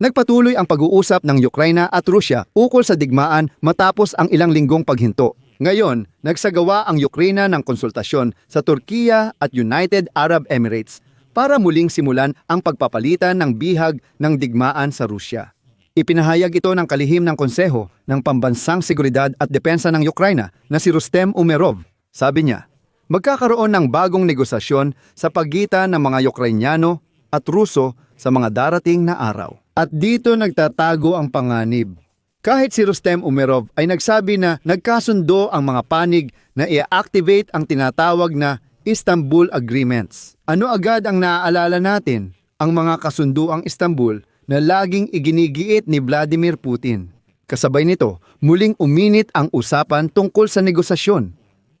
Nagpatuloy ang pag-uusap ng Ukraina at Rusya ukol sa digmaan matapos ang ilang linggong paghinto. Ngayon, nagsagawa ang Ukraina ng konsultasyon sa Turkiya at United Arab Emirates para muling simulan ang pagpapalitan ng bihag ng digmaan sa Rusya. Ipinahayag ito ng kalihim ng Konseho ng Pambansang Seguridad at Depensa ng Ukraina na si Rustem Umerov. Sabi niya, magkakaroon ng bagong negosasyon sa pagitan ng mga Ukrainyano at Ruso sa mga darating na araw. At dito nagtatago ang panganib. Kahit si Rustem Umerov ay nagsabi na nagkasundo ang mga panig na i-activate ang tinatawag na Istanbul Agreements. Ano agad ang naaalala natin? Ang mga kasunduang Istanbul na laging iginigiit ni Vladimir Putin. Kasabay nito, muling uminit ang usapan tungkol sa negosasyon.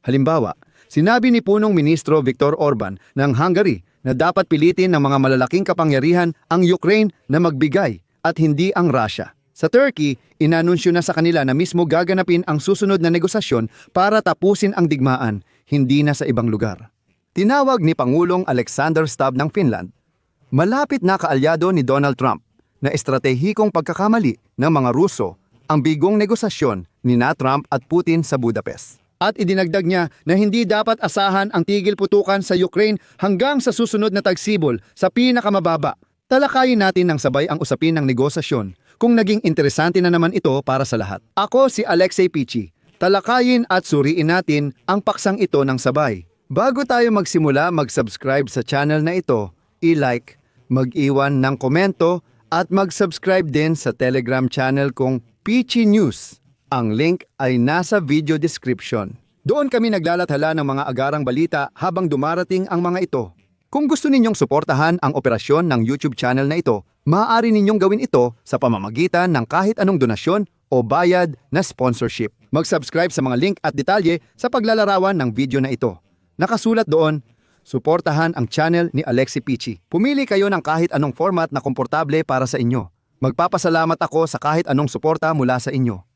Halimbawa, sinabi ni punong ministro Viktor Orban ng Hungary na dapat pilitin ng mga malalaking kapangyarihan ang Ukraine na magbigay at hindi ang Russia. Sa Turkey, inanunsyo na sa kanila na mismo gaganapin ang susunod na negosasyon para tapusin ang digmaan, hindi na sa ibang lugar. Tinawag ni Pangulong Alexander Stubb ng Finland, malapit na kaalyado ni Donald Trump na estratehikong pagkakamali ng mga Ruso ang bigong negosasyon ni na Trump at Putin sa Budapest. At idinagdag niya na hindi dapat asahan ang tigil putukan sa Ukraine hanggang sa susunod na tagsibol sa pinakamababa. Talakayin natin ng sabay ang usapin ng negosasyon kung naging interesante na naman ito para sa lahat. Ako si Alexei Pichi. Talakayin at suriin natin ang paksang ito ng sabay. Bago tayo magsimula mag-subscribe sa channel na ito, i-like, mag-iwan ng komento at mag-subscribe din sa Telegram channel kong Pichi News. Ang link ay nasa video description. Doon kami naglalathala ng mga agarang balita habang dumarating ang mga ito. Kung gusto ninyong suportahan ang operasyon ng YouTube channel na ito, maaari ninyong gawin ito sa pamamagitan ng kahit anong donasyon o bayad na sponsorship. Mag-subscribe sa mga link at detalye sa paglalarawan ng video na ito. Nakasulat doon, suportahan ang channel ni Alexi Pichi. Pumili kayo ng kahit anong format na komportable para sa inyo. Magpapasalamat ako sa kahit anong suporta mula sa inyo.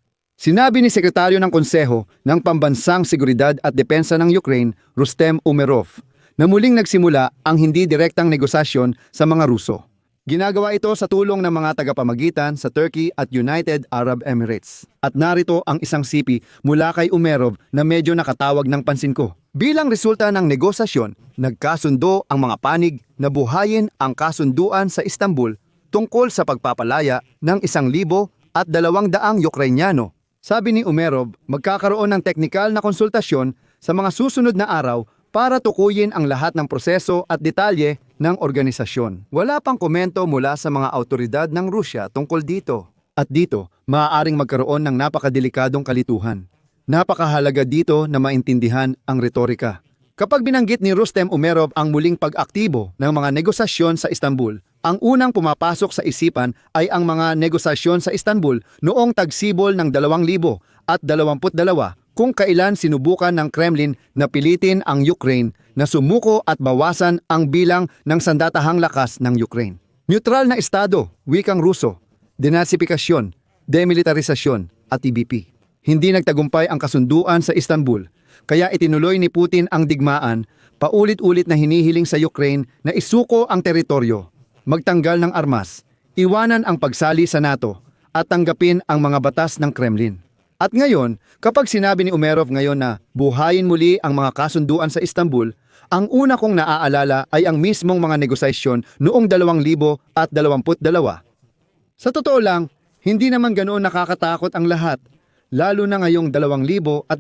Sinabi ni Sekretaryo ng Konseho ng Pambansang Seguridad at Depensa ng Ukraine, Rustem Umerov, na muling nagsimula ang hindi direktang negosasyon sa mga Ruso. Ginagawa ito sa tulong ng mga tagapamagitan sa Turkey at United Arab Emirates. At narito ang isang sipi mula kay Umerov na medyo nakatawag ng pansin ko. Bilang resulta ng negosasyon, nagkasundo ang mga panig na buhayin ang kasunduan sa Istanbul tungkol sa pagpapalaya ng isang libo at dalawang daang Ukrainyano. Sabi ni Umerov, magkakaroon ng teknikal na konsultasyon sa mga susunod na araw para tukuyin ang lahat ng proseso at detalye ng organisasyon. Wala pang komento mula sa mga autoridad ng Rusya tungkol dito. At dito, maaaring magkaroon ng napakadelikadong kalituhan. Napakahalaga dito na maintindihan ang retorika. Kapag binanggit ni Rustem Umerov ang muling pag-aktibo ng mga negosasyon sa Istanbul, ang unang pumapasok sa isipan ay ang mga negosasyon sa Istanbul noong tagsibol ng 2000 at 22 kung kailan sinubukan ng Kremlin na pilitin ang Ukraine na sumuko at bawasan ang bilang ng sandatahang lakas ng Ukraine. Neutral na estado, wikang Ruso, denasifikasyon, demilitarisasyon at TBP. Hindi nagtagumpay ang kasunduan sa Istanbul, kaya itinuloy ni Putin ang digmaan, paulit-ulit na hinihiling sa Ukraine na isuko ang teritoryo, magtanggal ng armas, iwanan ang pagsali sa NATO, at tanggapin ang mga batas ng Kremlin. At ngayon, kapag sinabi ni Umerov ngayon na buhayin muli ang mga kasunduan sa Istanbul, ang una kong naaalala ay ang mismong mga negosasyon noong 2022. Sa totoo lang, hindi naman ganoon nakakatakot ang lahat, lalo na ngayong 2025.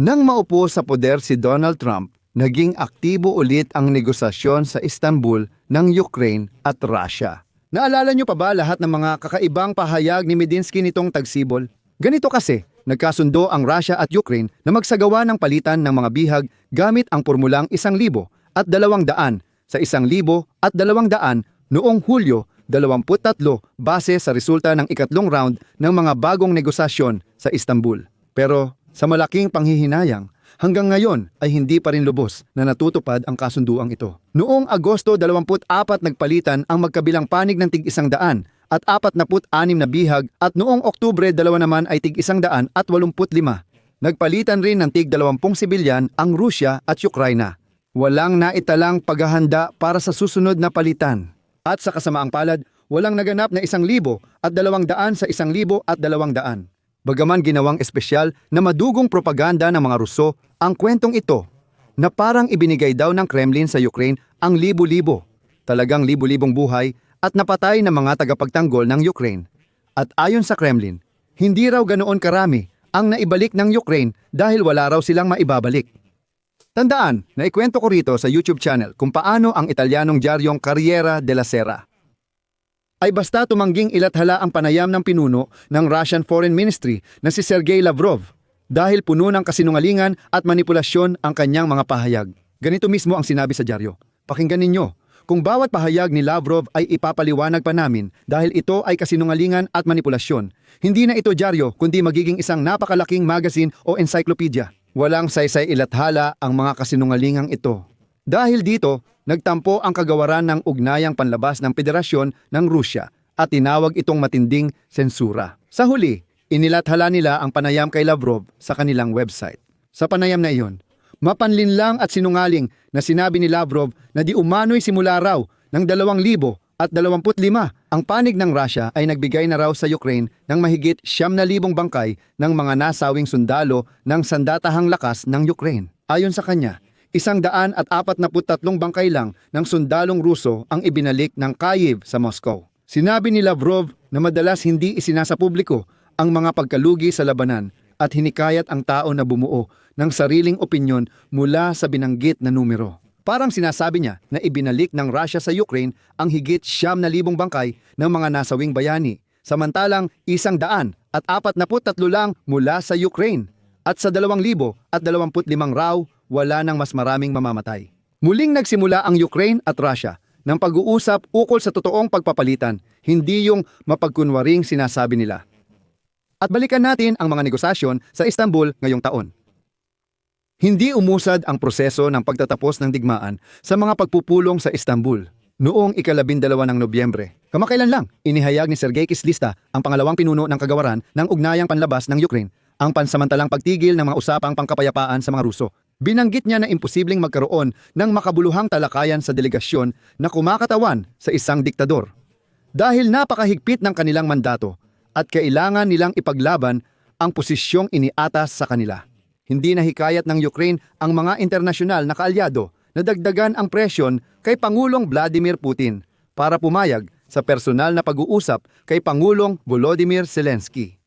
Nang maupo sa poder si Donald Trump, naging aktibo ulit ang negosasyon sa Istanbul ng Ukraine at Russia. Naalala niyo pa ba lahat ng mga kakaibang pahayag ni Medinsky nitong tagsibol? Ganito kasi, nagkasundo ang Russia at Ukraine na magsagawa ng palitan ng mga bihag gamit ang pormulang 1,000 at 200 sa 1,000 at 200 noong Hulyo 23 base sa resulta ng ikatlong round ng mga bagong negosasyon sa Istanbul. Pero sa malaking panghihinayang, hanggang ngayon ay hindi pa rin lubos na natutupad ang kasunduang ito. Noong Agosto 24 nagpalitan ang magkabilang panig ng tig isang daan at 46 na bihag at noong Oktubre dalawa naman ay tig isang daan at 85. Nagpalitan rin ng tig 20 sibilyan ang Rusya at Ukraina. Walang naitalang paghahanda para sa susunod na palitan. At sa kasamaang palad, walang naganap na isang libo at dalawang daan sa isang libo at dalawang daan. Bagaman ginawang espesyal na madugong propaganda ng mga Ruso ang kwentong ito na parang ibinigay daw ng Kremlin sa Ukraine ang libo-libo, talagang libo-libong buhay at napatay ng mga tagapagtanggol ng Ukraine. At ayon sa Kremlin, hindi raw ganoon karami ang naibalik ng Ukraine dahil wala raw silang maibabalik. Tandaan, naikwento ko rito sa YouTube channel kung paano ang Italianong diaryong Carriera della Sera ay basta tumangging ilathala ang panayam ng pinuno ng Russian Foreign Ministry na si Sergei Lavrov dahil puno ng kasinungalingan at manipulasyon ang kanyang mga pahayag. Ganito mismo ang sinabi sa dyaryo. Pakinggan ninyo, kung bawat pahayag ni Lavrov ay ipapaliwanag pa namin dahil ito ay kasinungalingan at manipulasyon. Hindi na ito dyaryo kundi magiging isang napakalaking magazine o encyclopedia. Walang saysay ilathala ang mga kasinungalingang ito. Dahil dito, nagtampo ang kagawaran ng ugnayang panlabas ng Federasyon ng Rusya at tinawag itong matinding sensura. Sa huli, inilathala nila ang panayam kay Lavrov sa kanilang website. Sa panayam na iyon, mapanlinlang at sinungaling na sinabi ni Lavrov na di umano'y simula raw ng 2,000 at 25 ang panig ng Russia ay nagbigay na raw sa Ukraine ng mahigit 7,000 bangkay ng mga nasawing sundalo ng sandatahang lakas ng Ukraine. Ayon sa kanya, Isang daan at apat na tatlong bangkay lang ng sundalong Ruso ang ibinalik ng Kyiv sa Moscow. Sinabi ni Lavrov na madalas hindi isinasa publiko ang mga pagkalugi sa labanan at hinikayat ang tao na bumuo ng sariling opinyon mula sa binanggit na numero. Parang sinasabi niya na ibinalik ng Russia sa Ukraine ang higit siyam na libong bangkay ng mga nasawing bayani, samantalang isang daan at apat na lang mula sa Ukraine at sa dalawang libo at dalawamput limang raw wala nang mas maraming mamamatay. Muling nagsimula ang Ukraine at Russia ng pag-uusap ukol sa totoong pagpapalitan, hindi yung mapagkunwaring sinasabi nila. At balikan natin ang mga negosasyon sa Istanbul ngayong taon. Hindi umusad ang proseso ng pagtatapos ng digmaan sa mga pagpupulong sa Istanbul noong ikalabindalawa ng Nobyembre. Kamakailan lang, inihayag ni Sergei Kislista, ang pangalawang pinuno ng kagawaran ng ugnayang panlabas ng Ukraine, ang pansamantalang pagtigil ng mga usapang pangkapayapaan sa mga Ruso Binanggit niya na imposibleng magkaroon ng makabuluhang talakayan sa delegasyon na kumakatawan sa isang diktador. Dahil napakahigpit ng kanilang mandato at kailangan nilang ipaglaban ang posisyong iniatas sa kanila. Hindi na hikayat ng Ukraine ang mga internasyonal na kaalyado na dagdagan ang presyon kay Pangulong Vladimir Putin para pumayag sa personal na pag-uusap kay Pangulong Volodymyr Zelensky.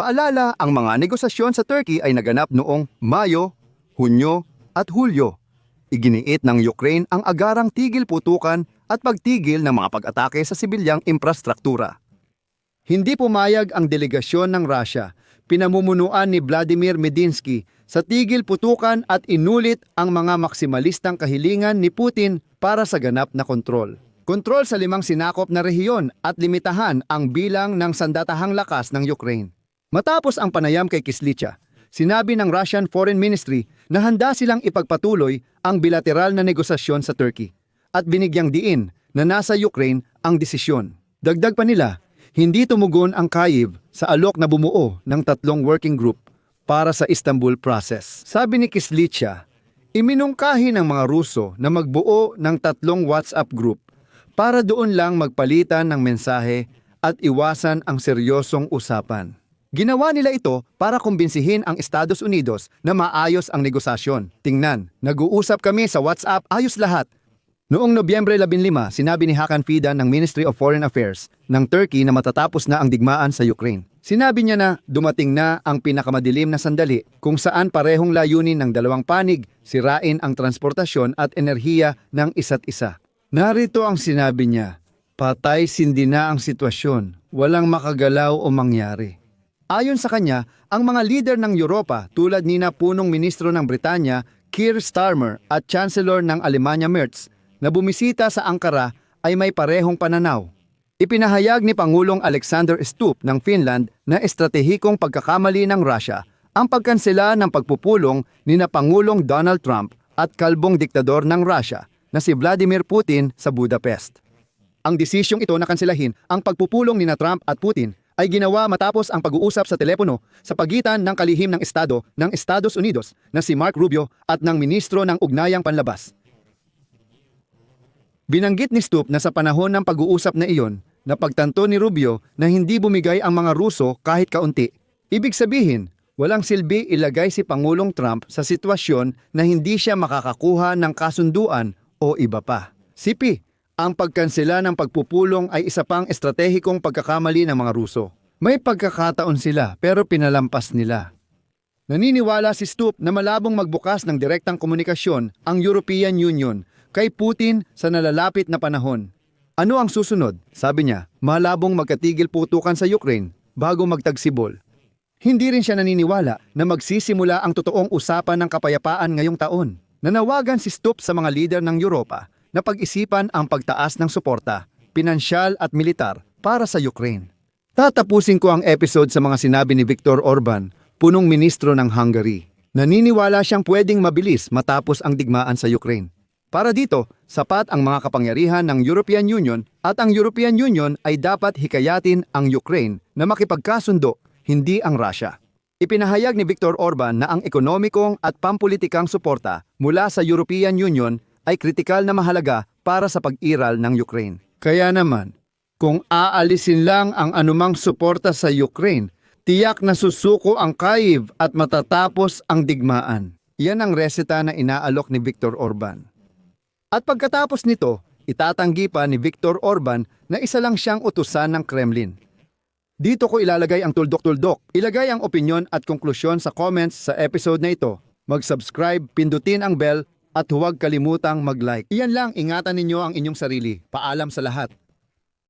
Paalala, ang mga negosasyon sa Turkey ay naganap noong Mayo Hunyo at Hulyo. Iginiit ng Ukraine ang agarang tigil putukan at pagtigil ng mga pag-atake sa sibilyang infrastruktura. Hindi pumayag ang delegasyon ng Russia, pinamumunuan ni Vladimir Medinsky sa tigil putukan at inulit ang mga maksimalistang kahilingan ni Putin para sa ganap na kontrol. Kontrol sa limang sinakop na rehiyon at limitahan ang bilang ng sandatahang lakas ng Ukraine. Matapos ang panayam kay Kislitsa, sinabi ng Russian Foreign Ministry na handa silang ipagpatuloy ang bilateral na negosasyon sa Turkey at binigyang diin na nasa Ukraine ang desisyon. Dagdag pa nila, hindi tumugon ang Kyiv sa alok na bumuo ng tatlong working group para sa Istanbul process. Sabi ni Kislitsa, iminungkahi ng mga Ruso na magbuo ng tatlong WhatsApp group para doon lang magpalitan ng mensahe at iwasan ang seryosong usapan. Ginawa nila ito para kumbinsihin ang Estados Unidos na maayos ang negosasyon. Tingnan, nag-uusap kami sa WhatsApp, ayos lahat. Noong Nobyembre 15, sinabi ni Hakan Fidan ng Ministry of Foreign Affairs ng Turkey na matatapos na ang digmaan sa Ukraine. Sinabi niya na dumating na ang pinakamadilim na sandali kung saan parehong layunin ng dalawang panig sirain ang transportasyon at enerhiya ng isa't isa. Narito ang sinabi niya, patay sindi na ang sitwasyon, walang makagalaw o mangyari. Ayon sa kanya, ang mga leader ng Europa tulad ni na punong ministro ng Britanya, Keir Starmer at Chancellor ng Alemanya Merz na bumisita sa Ankara ay may parehong pananaw. Ipinahayag ni Pangulong Alexander Stubb ng Finland na estratehikong pagkakamali ng Russia ang pagkansela ng pagpupulong ni na Pangulong Donald Trump at kalbong diktador ng Russia na si Vladimir Putin sa Budapest. Ang desisyong ito na kanselahin ang pagpupulong ni na Trump at Putin ay ginawa matapos ang pag-uusap sa telepono sa pagitan ng kalihim ng Estado ng Estados Unidos na si Mark Rubio at ng Ministro ng Ugnayang Panlabas. Binanggit ni Stoop na sa panahon ng pag-uusap na iyon, na pagtanto ni Rubio na hindi bumigay ang mga Ruso kahit kaunti. Ibig sabihin, walang silbi ilagay si Pangulong Trump sa sitwasyon na hindi siya makakakuha ng kasunduan o iba pa. Sipi, ang pagkansela ng pagpupulong ay isa pang estratehikong pagkakamali ng mga Ruso. May pagkakataon sila pero pinalampas nila. Naniniwala si Stup na malabong magbukas ng direktang komunikasyon ang European Union kay Putin sa nalalapit na panahon. Ano ang susunod? Sabi niya, malabong magkatigil putukan sa Ukraine bago magtagsibol. Hindi rin siya naniniwala na magsisimula ang totoong usapan ng kapayapaan ngayong taon. Nanawagan si Stup sa mga lider ng Europa na pag-isipan ang pagtaas ng suporta, pinansyal at militar para sa Ukraine. Tatapusin ko ang episode sa mga sinabi ni Viktor Orban, punong ministro ng Hungary. Naniniwala siyang pwedeng mabilis matapos ang digmaan sa Ukraine. Para dito, sapat ang mga kapangyarihan ng European Union at ang European Union ay dapat hikayatin ang Ukraine na makipagkasundo, hindi ang Russia. Ipinahayag ni Viktor Orban na ang ekonomikong at pampulitikang suporta mula sa European Union ay kritikal na mahalaga para sa pag-iral ng Ukraine. Kaya naman, kung aalisin lang ang anumang suporta sa Ukraine, tiyak na susuko ang Kyiv at matatapos ang digmaan. Yan ang reseta na inaalok ni Viktor Orban. At pagkatapos nito, itatanggi pa ni Viktor Orban na isa lang siyang utusan ng Kremlin. Dito ko ilalagay ang tuldok-tuldok. Ilagay ang opinion at konklusyon sa comments sa episode na ito. Mag-subscribe, pindutin ang bell, at huwag kalimutang mag-like. Iyan lang, ingatan ninyo ang inyong sarili. Paalam sa lahat.